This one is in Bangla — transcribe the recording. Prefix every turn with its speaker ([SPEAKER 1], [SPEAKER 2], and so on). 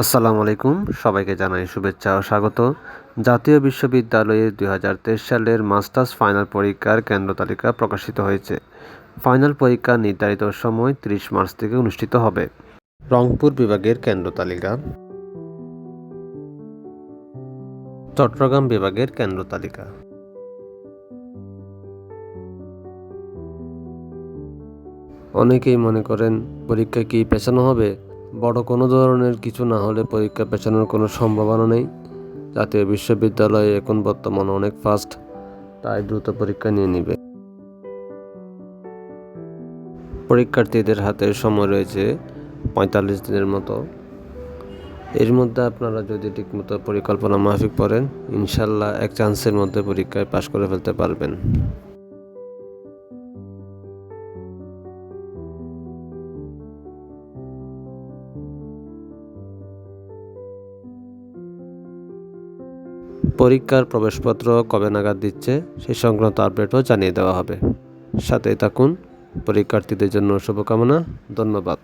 [SPEAKER 1] আসসালামু আলাইকুম। সবাইকে জানাই শুভেচ্ছা ও স্বাগত। জাতীয় বিশ্ববিদ্যালয়ে দুই সালের মাস্টার্স ফাইনাল পরীক্ষার কেন্দ্র তালিকা প্রকাশিত হয়েছে। ফাইনাল পরীক্ষা নির্ধারিত সময় ত্রিশ মার্চ থেকে অনুষ্ঠিত হবে। রংপুর বিভাগের কেন্দ্র তালিকা। চট্টগ্রাম বিভাগের কেন্দ্র তালিকা। অনেকেই মনে করেন পরীক্ষা কি পেছানো হবে? বড় কোনো ধরনের কিছু না হলে পরীক্ষা পেছানোর কোনো সম্ভাবনা নেই। জাতীয় বিশ্ববিদ্যালয়ে এখন বর্তমানে অনেক ফাস্ট, তাই দ্রুত পরীক্ষা নিয়ে নিবে। পরীক্ষার্থীদের হাতে সময় রয়েছে পঁয়তাল্লিশ দিনের মতো। এর মধ্যে আপনারা যদি ঠিকমতো পরিকল্পনা মাফিক পড়েন, ইনশাল্লাহ এক চান্সের মধ্যে পরীক্ষায় পাশ করে ফেলতে পারবেন। পরীক্ষার প্রবেশপত্র কবে নাগাদ দিচ্ছে সেই সংক্রান্ত আপডেটও জানিয়ে দেওয়া হবে। সাথে থাকুন, পরীক্ষার্থীদের জন্য শুভকামনা, ধন্যবাদ।